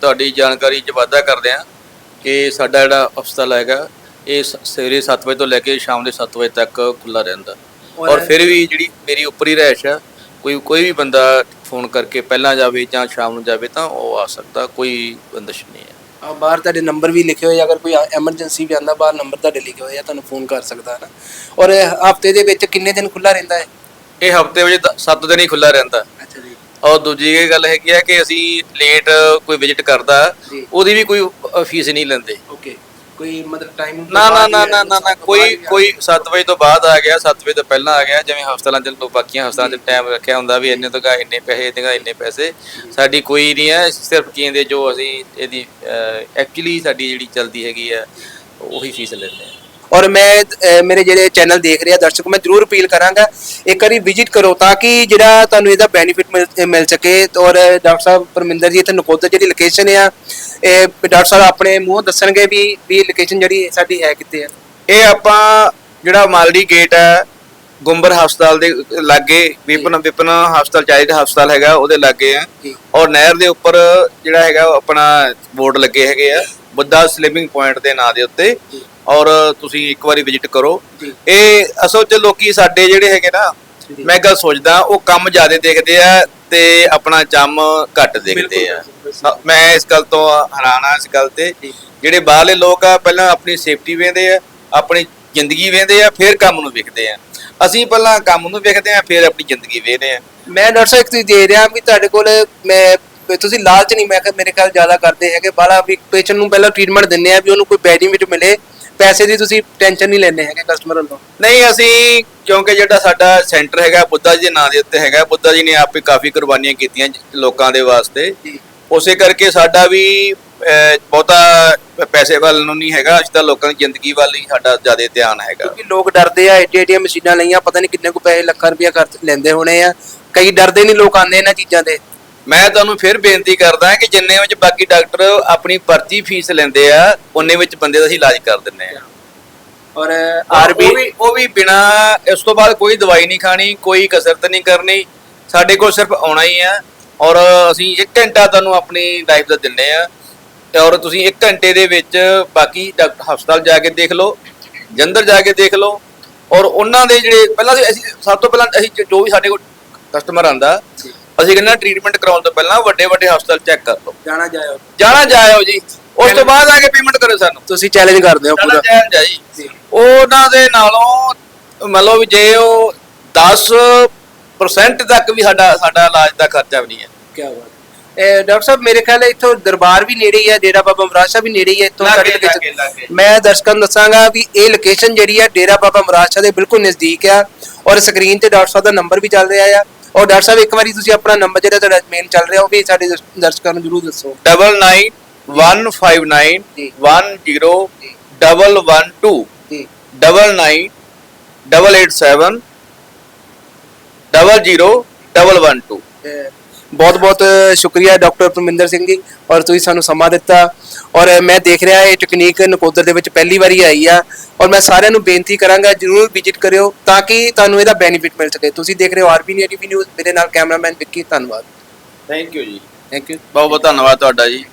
ਤੁਹਾਡੀ ਜਾਣਕਾਰੀ ਚ ਵਾਧਾ ਕਰਦੇ ਹਾਂ ਕਿ ਸਾਡਾ ਜਿਹੜਾ ਹਸਪਤਾਲ ਹੈਗਾ ਇਹ ਸ- ਸਵੇਰੇ 7 ਵਜੇ ਤੋਂ ਲੈ ਕੇ ਸ਼ਾਮ ਦੇ 7 ਵਜੇ ਤੱਕ ਖੁੱਲਾ ਰਹਿੰਦਾ। ਔਰ- ਫਿਰ ਵੀ ਜਿਹੜੀ ਮੇਰੀ ਉੱਪਰੀ ਰਹਿਸ਼ ਹੈ ਕੋਈ ਕੋਈ ਵੀ ਬੰਦਾ ਫੋਨ ਕਰਕੇ ਪਹਿਲਾਂ ਜਾਵੇ ਜਾਂ ਸ਼ਾਮ ਨੂੰ ਜਾਵੇ ਤਾਂ ਉਹ ਆ ਸਕਦਾ ਕੋਈ ਬੰਦਸ਼ ਨਹੀਂ ਹੈ। ਆ ਬਾਹਰ ਤੁਹਾਡੇ ਨੰਬਰ ਵੀ ਲਿਖੇ ਹੋਏ ਆ, ਅਗਰ ਕੋਈ ਐਮਰਜੈਂਸੀ ਵੀ ਆਂਦਾ ਬਾਹਰ ਨੰਬਰ ਤੁਹਾਡੇ ਲਿਖੇ ਹੋਏ ਆ ਤੁਹਾਨੂੰ ਫੋਨ ਕਰ ਸਕਦਾ ਹੈ ਨਾ। ਔਰ ਹਫ਼ਤੇ ਦੇ ਵਿੱਚ ਕਿੰਨੇ ਦਿਨ ਖੁੱਲਾ ਰਹਿੰਦਾ ਹੈ? ਇਹ ਹਫ਼ਤੇ ਵਿੱਚ 7 ਦਿਨ ਹੀ ਖੁੱਲਾ ਰਹਿੰਦਾ। ਅੱਛਾ ਜੀ। ਔਰ ਦੂਜੀ ਇਹ ਗੱਲ ਹੈਗੀ ਹੈ ਕਿ ਅਸੀਂ ਲੇਟ ਕੋਈ ਵਿਜ਼ਿਟ ਕਰਦਾ ਜੀ। ਉਹਦੀ ਵੀ ਕੋਈ ਅ, ਫੀਸ ਨਹੀਂ ਲੈਂਦੇ। ਓਕੇ ਕੋਈ ਮਤਲਬ ਟਾਈਮ ਨਾ ਨਾ ਨਾ ਨਾ ਨਾ ਨਾ ਕੋਈ ਕੋਈ 7 ਵਜੇ ਤੋਂ ਬਾਅਦ ਆ ਗਿਆ 7 ਵਜੇ ਤੋਂ ਪਹਿਲਾਂ ਆ ਗਿਆ ਜਿਵੇਂ ਹਸਪਤਾਲਾਂ ਚ ਲੋਕ ਬਾਕੀਆਂ ਹਸਪਤਾਲਾਂ ਚ ਟਾਈਮ ਰੱਖਿਆ ਹੁੰਦਾ ਵੀ ਇੰਨੇ ਤੋਂ ਗਾ ਇੰਨੇ ਪੈਸੇ ਇੰਨੇ ਗਾ ਇੰਨੇ ਪੈਸੇ ਸਾਡੀ ਕੋਈ ਨਹੀਂ ਹੈ ਸਿਰਫ ਕੀ ਇਹਦੇ ਜੋ ਅਸੀਂ ਇਹਦੀ ਐਕਚੁਅਲੀ ਸਾਡੀ ਜਿਹੜੀ ਚੱਲਦੀ ਹੈਗੀ ਆ ਉਹੀ ਫੀਸ ਲੈਂਦੇ ਆ। ਔਰ ਮੈਂ ਮੇਰੇ ਜਿਹੜੇ ਚੈਨਲ ਦੇਖ ਰਹੇ ਦਰਸ਼ਕ ਮੈਂ ਜਰੂਰ ਅਪੀਲ ਕਰਾਂਗਾ। ਇੱਕ ਵਾਰੀ ਵਿਜ਼ਿਟ ਕਰੋ ਤਾਂ ਕਿ ਜਿਹੜਾ ਤੁਹਾਨੂੰ ਇਹਦਾ ਬੈਨੀਫਿਟ ਮਿਲ ਸਕੇ। ਔਰ ਡਾਕਟਰ ਸਾਹਿਬ ਪਰਮਿੰਦਰ ਜੀ ਇੱਥੇ ਨਕੋਦਰ ਜਿਹੜੀ ਲੋਕੇਸ਼ਨ ਆ ਇਹ ਡਾਕਟਰ ਸਾਹਿਬ ਆਪਣੇ ਮੂੰਹ ਦੱਸਣਗੇ ਵੀ ਵੀ ਲੋਕੇਸ਼ਨ ਜਿਹੜੀ ਸਾਡੀ ਹੈ ਕਿੱਥੇ ਆ। ਇਹ ਆਪਾਂ ਜਿਹੜਾ ਮਾਲੜੀ ਗੇਟ ਹੈ ਗੁੰਬਰ ਹਸਪਤਾਲ ਦੇ ਲਾਗੇ ਵਿਪਨ ਵਿਪਨ ਹਸਪਤਾਲ ਚਾਹੀਦਾ ਹਸਪਤਾਲ ਹੈਗਾ ਉਹਦੇ ਲਾਗੇ ਆ। ਔਰ ਨਹਿਰ ਦੇ ਉੱਪਰ ਜਿਹੜਾ ਹੈਗਾ ਆਪਣਾ ਬੋਰਡ ਲੱਗੇ ਹੈਗੇ ਆ। ਬੁੱਧਾ ਸਲਿਮਿੰਗ ਪੁਆਇੰਟ ਦੇ ਨਾਂ ਦੇ ਉੱਤੇ। ਔਰ ਤੁਸੀਂ ਇੱਕ ਵਾਰੀ ਵਿਜ਼ਿਟ ਕਰੋ। ਇਹ ਅਸਲ 'ਚ ਲੋਕੀ ਸਾਡੇ ਜਿਹੜੇ ਹੈਗੇ ਨਾ। ਮੈਂ ਗੱਲ ਸੋਚਦਾ ਉਹ ਕੰਮ ਜ਼ਿਆਦਾ ਦੇਖਦੇ ਆ ਤੇ ਆਪਣਾ ਜੰਮ ਘੱਟ ਦੇਖਦੇ ਆ। ਮੈਂ ਇਸ ਗੱਲ ਤੋਂ ਹੈਰਾਨ ਆ ਇਸ ਗੱਲ ਤੇ। ਜਿਹੜੇ ਬਾਹਰਲੇ ਲੋਕ ਆ ਪਹਿਲਾਂ ਆਪਣੀ ਸੇਫਟੀ ਵੇਖਦੇ ਆ ਆਪਣੀ ਜ਼ਿੰਦਗੀ ਵੇਖਦੇ ਆ ਫਿਰ ਕੰਮ ਨੂੰ ਵੇਖਦੇ ਆ। ਅਸੀਂ ਪਹਿਲਾਂ ਕੰਮ ਨੂੰ ਵੇਖਦੇ ਆ ਫਿਰ ਆਪਣੀ ਜ਼ਿੰਦਗੀ ਵੇਖਦੇ ਆ। ਮੈਂ ਡਾਕਟਰ ਸਾਹਿਬ ਇੱਕ ਚੀਜ਼ ਦੇ ਰਿਹਾ ਵੀ ਤੁਹਾਡੇ ਕੋਲ ਮੈਂ ਤੁਸੀਂ ਲਾਲਚ ਨਹੀਂ ਮੈਂ ਕਿਹਾ ਮੇਰੇ ਖਿਆਲ ਜ਼ਿਆਦਾ ਕਰਦੇ ਹੈਗੇ। ਬਾਲਾ ਵੀ ਪੇਸ਼ੈਂਟ ਨੂੰ ਪਹਿਲਾਂ ਟ੍ਰੀਟਮੈਂਟ ਦਿੰਦੇ ਆ ਵੀ ਉਹਨੂੰ ਕੋਈ ਬੈਨੀਫਿਟ ਮਿਲੇ। ਪੈਸੇ ਦੀ ਤੁਸੀਂ ਟੈਨਸ਼ਨ ਨਹੀਂ ਲੈਂਦੇ ਹੈਗੇ ਕਸਟਮਰ ਵੱਲੋਂ? ਨਹੀਂ ਅਸੀਂ ਕਿਉਂਕਿ ਜਿਹੜਾ ਸਾਡਾ ਸੈਂਟਰ ਹੈਗਾ ਬੁੱਧਾ ਜੀ ਦੇ ਨਾਂ ਦੇ ਉੱਤੇ ਹੈਗਾ। ਬੁੱਧਾ ਜੀ ਨੇ ਆਪੇ ਕਾਫੀ ਕੁਰਬਾਨੀਆਂ ਕੀਤੀਆਂ ਲੋਕਾਂ ਦੇ ਵਾਸਤੇ। ਉਸੇ ਕਰਕੇ ਸਾਡਾ ਵੀ ਬਹੁਤਾ ਪੈਸੇ ਵੱਲ ਨੂੰ ਨਹੀਂ ਹੈਗਾ। ਅਸੀਂ ਤਾਂ ਲੋਕਾਂ ਦੀ ਜ਼ਿੰਦਗੀ ਵੱਲ ਹੀ ਸਾਡਾ ਜ਼ਿਆਦਾ ਧਿਆਨ ਹੈਗਾ। ਕਿਉਂਕਿ ਲੋਕ ਡਰਦੇ ਆ ਏਡੀ ਏਡੀਆਂ ਮਸ਼ੀਨਾਂ ਲਈਆਂ ਪਤਾ ਨਹੀਂ ਕਿੰਨੇ ਕੁ ਪੈਸੇ ਲੱਖਾਂ ਰੁਪਇਆ ਕਰ ਲੈਂਦੇ ਹੋਣੇ ਆ। ਕਈ ਡਰਦੇ ਨਹੀਂ ਲੋਕ ਆਉਂਦੇ ਇਹਨਾਂ ਚੀਜ਼ਾਂ ਦੇ ਮੈਂ ਤੁਹਾਨੂੰ ਫਿਰ ਬੇਨਤੀ ਕਰਦਾ ਕਿ ਜਿੰਨੇ ਵਿੱਚ ਬਾਕੀ ਡਾਕਟਰ ਆਪਣੀ ਪਰਚੀ ਫੀਸ ਲੈਂਦੇ ਆ ਉਹਨੇ ਵਿੱਚ ਬੰਦੇ ਦਾ ਅਸੀਂ ਇਲਾਜ ਕਰ ਦਿੰਨੇ ਆ। ਔਰ ਆਰਬੀ ਉਹ ਵੀ ਉਹ ਵੀ ਬਿਨਾ ਇਸ ਤੋਂ ਬਾਅਦ ਕੋਈ ਦਵਾਈ ਨਹੀਂ ਖਾਣੀ ਕੋਈ ਕਸਰਤ ਨਹੀਂ ਕਰਨੀ ਸਾਡੇ ਕੋਲ ਸਿਰਫ ਆਉਣਾ ਹੀ ਆ। ਔਰ ਅਸੀਂ 1 ਘੰਟਾ ਤੁਹਾਨੂੰ ਆਪਣੀ ਲਾਈਫ ਦਾ ਦਿੰਨੇ ਆ। ਤੇ ਔਰ ਤੁਸੀਂ 1 ਘੰਟੇ ਦੇ ਵਿੱਚ ਬਾਕੀ ਡਾਕਟਰ ਹਸਪਤਾਲ ਜਾ ਕੇ ਦੇਖ ਲਓ ਜੰਦਰ ਜਾ ਕੇ ਦੇਖ ਲਓ। ਔਰ ਉਹਨਾਂ ਦੇ ਜਿਹੜੇ ਪਹਿਲਾਂ ਅਸੀਂ ਸਭ ਤੋਂ ਪਹਿਲਾਂ ਅਸੀਂ ਜੋ ਵੀ ਸਾਡੇ ਕੋਲ ਕਸਟਮਰ ਆਂਦਾ ਅਸੀਂ ਕਹਿੰਦੇ ਟ੍ਰੀਟਮੈਂਟ ਕਰਾਉਣ ਤੋਂ ਪਹਿਲਾਂ ਵੱਡੇ ਵੱਡੇ ਹਸਪਤਾਲ ਚੈੱਕ ਕਰ ਲਓ। ਜਾਣਾ ਜਾਇਓ। ਜਾਣਾ ਜਾਇਓ ਜੀ। ਉਸ ਤੋਂ ਬਾਅਦ ਆ ਕੇ ਪੇਮੈਂਟ ਕਰੋ ਸਾਨੂੰ। ਤੁਸੀਂ ਚੈਲੰਜ ਕਰਦੇ ਹੋ ਪੂਰਾ। ਜਾਇਜ਼ ਆ ਜੀ। ਉਹਨਾਂ ਦੇ ਨਾਲੋਂ ਮੰਨ ਲਓ ਵੀ ਜੇ ਉਹ 10% ਤੱਕ ਵੀ ਸਾਡਾ ਸਾਡਾ ਇਲਾਜ ਦਾ ਖਰਚਾ ਵੀ ਨਹੀਂ ਹੈ। ਕੀ ਬਾਤ ਡਾਕਟਰ ਸਾਹਿਬ ਮੇਰੇ ਖਿਆਲ ਹੈ ਇੱਥੋਂ ਦਰਬਾਰ ਵੀ ਨੇੜੇ ਹੀ ਹੈ ਡੇਰਾ ਬਾਬਾ ਮਰਾਜ ਸਾਹਿਬ ਵੀ ਨੇੜੇ ਹੀ ਹੈ ਇੱਥੋਂ ਸਾਡੀ। ਮੈਂ ਦਰਸ਼ਕਾਂ ਨੂੰ ਦੱਸਾਂਗਾ ਵੀ ਇਹ ਲੋਕੇਸ਼ਨ ਜਿਹੜੀ ਹੈ ਡੇਰਾ ਬਾਬਾ ਮਰਾਜ ਸਾਹਿਬ ਦੇ ਬਿਲਕੁਲ ਨਜ਼ਦੀਕ ਆ। ਔਰ ਸਕਰੀਨ ਤੇ ਡਾਕਟਰ ਸਾਹਿਬ ਦਾ ਨੰਬਰ ਵੀ ਚੱਲ ਰਿਹਾ ਆ। ਔਰ ਡਾਕਟਰ ਸਾਹਿਬ ਇੱਕ ਵਾਰੀ ਤੁਸੀਂ ਆਪਣਾ ਨੰਬਰ ਜਿਹੜਾ ਤੁਹਾਡਾ ਮੇਨ ਚੱਲ ਰਿਹਾ ਉਹ ਵੀ ਸਾਡੇ ਦਰਸ਼- ਦਰਸ਼ਕਾਂ ਨੂੰ ਜਰੂਰ ਦੱਸੋ। Double nine one five nine ਜੀ। ਵਨ ਜ਼ੀਰੋ ਜੀ। ਡਬਲ ਵਨ ਟੂ ਜੀ double nine double eight seven 00112 ਬਹੁਤ ਬਹੁਤ ਸ਼ੁਕਰੀਆ ਡਾਕਟਰ ਪਰਮਿੰਦਰ ਸਿੰਘ ਜੀ ਔਰ ਤੁਸੀਂ ਸਾਨੂੰ ਸਮਾਂ ਦਿੱਤਾ। ਔਰ ਮੈਂ ਦੇਖ ਰਿਹਾ ਇਹ ਟੈਕਨੀਕ ਨਕੋਦਰ ਦੇ ਵਿੱਚ ਪਹਿਲੀ ਵਾਰੀ ਆਈ ਆ ਔਰ ਮੈਂ ਸਾਰਿਆਂ ਨੂੰ ਬੇਨਤੀ ਕਰਾਂਗਾ ਜਰੂਰ ਵਿਜ਼ਿਟ ਕਰਿਓ ਤਾਂ ਕਿ ਤੁਹਾਨੂੰ ਇਹਦਾ ਬੈਨੀਫਿਟ ਮਿਲ ਸਕੇ। ਤੁਸੀਂ ਦੇਖ ਰਹੇ ਹੋ ਆਰਬੀ ਨੇਟੀਵੀ ਨਿਊਜ਼ ਮੇਰੇ ਨਾਲ ਕੈਮਰਾਮੈਨ ਵਿੱਕੀ ਧੰਨਵਾਦ। ਥੈਂਕ ਯੂ ਜੀ। ਥੈਂਕ ਯੂ ਬਹੁਤ ਬਹੁਤ ਧੰਨਵਾਦ ਤੁਹਾਡਾ ਜੀ।